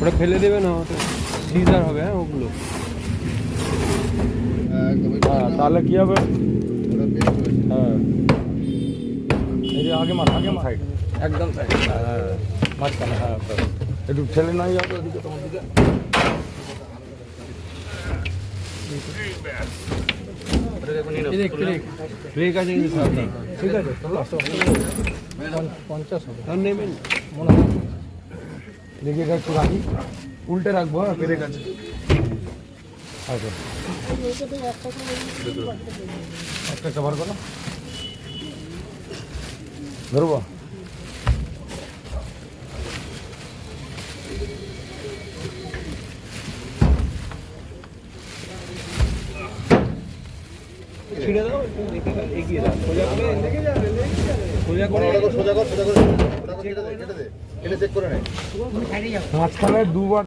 ওটা ফেলে দেবে না ওটা সিজার হবে হ্যাঁ ওগুলো। হ্যাঁ তাহলে কি হবে? হ্যাঁ। এই যে আগে মাথা আগে সাইড একদম সাইড হ্যাঁ মাঝখানে হ্যাঁ একটু ঠেলে নাই যাবে ওদিকে তোমার দিকে। ব্রেক আছে ঠিক আছে পঞ্চাশ হবে। নেবেন মনে হয়। দেখে একটু রাখি উল্টে রাখবো হ্যাঁ ব্রেক আছে আচ্ছা একটা কভার করো ধরবো ছিঁড়ে দাও একটু দেখে দাও, এগিয়ে দাও সোজা করে এদিকে যাবে সোজা করে সোজা কর সোজা করে সোজা করে। কেটে দে। কেটে দে কেটে চেক করে নে। মাঝখানে দুবার